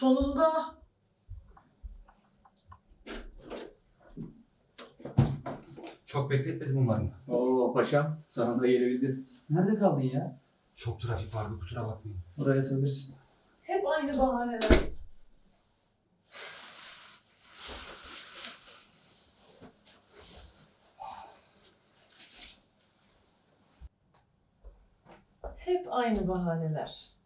Sonunda. Çok bekletmedim umarım. Oo paşam sana da gelebildin. Nerede kaldın ya? Çok trafik vardı kusura bakmayın. Oraya sığınırsın. Hep aynı bahaneler. Hep aynı bahaneler.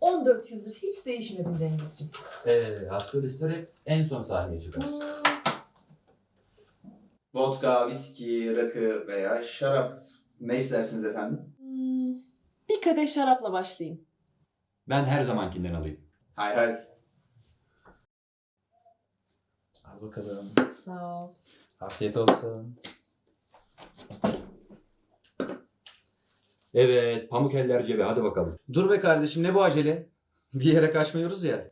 14 yıldır hiç değişmedin Cengizciğim. Ee, astrolistler hep en son sahneye çıkar. Hmm, Vodka, viski, rakı veya şarap. Ne istersiniz efendim? hmm, bir kadeh şarapla başlayayım. Ben her zamankinden alayım. Hay hay. Al bakalım. Sağ ol. Afiyet olsun. Evet pamuk eller cebe hadi bakalım. Dur be kardeşim ne bu acele? Bir yere kaçmıyoruz ya.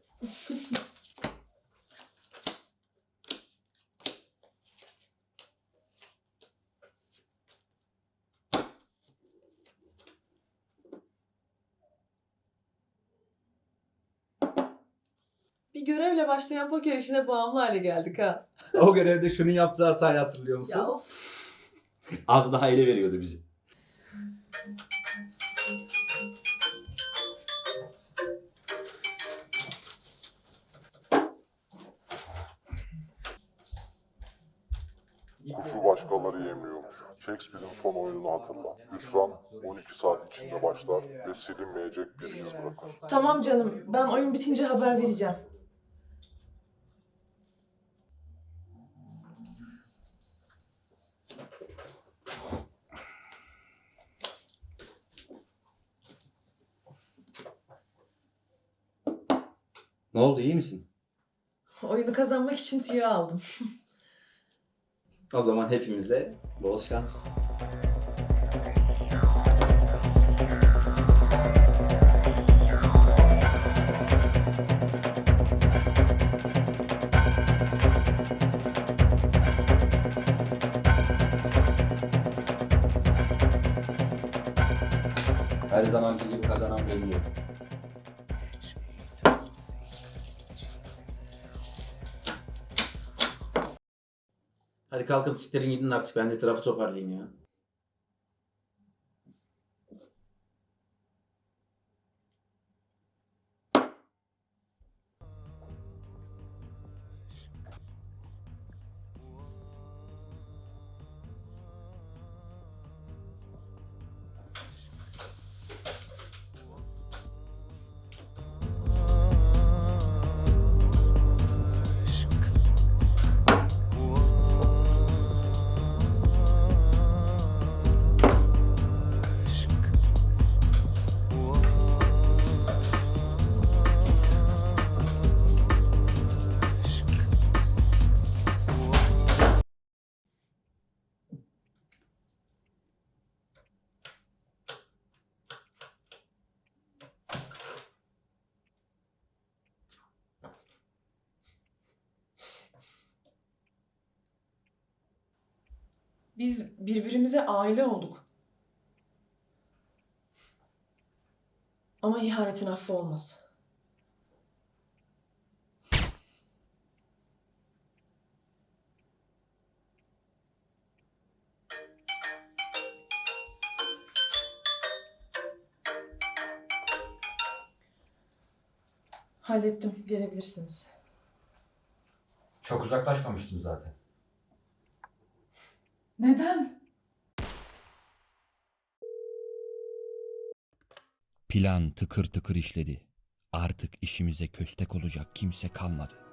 Bir görevle başlayan poker işine bağımlı hale geldik ha. O görevde şunu yaptığı hatayı hatırlıyor musun? Ya of. Az daha ele veriyordu bizi. Kuşu başkaları yemiyormuş. Shakespeare'in son oyununu hatırla. Hüsran 12 saat içinde başlar ve silinmeyecek bir iz bırakır. Tamam canım. Ben oyun bitince haber vereceğim. Ne oldu iyi misin? Oyunu kazanmak için tüyo aldım. O zaman hepimize bol şans. Her zamanki gibi kazanan belli. Hadi kalkın siktirin gidin artık ben de etrafı toparlayayım ya. Biz birbirimize aile olduk. Ama ihanetin affı olmaz. Hallettim. Gelebilirsiniz. Çok uzaklaşmamıştım zaten. Neden? Plan tıkır tıkır işledi. Artık işimize köstek olacak kimse kalmadı.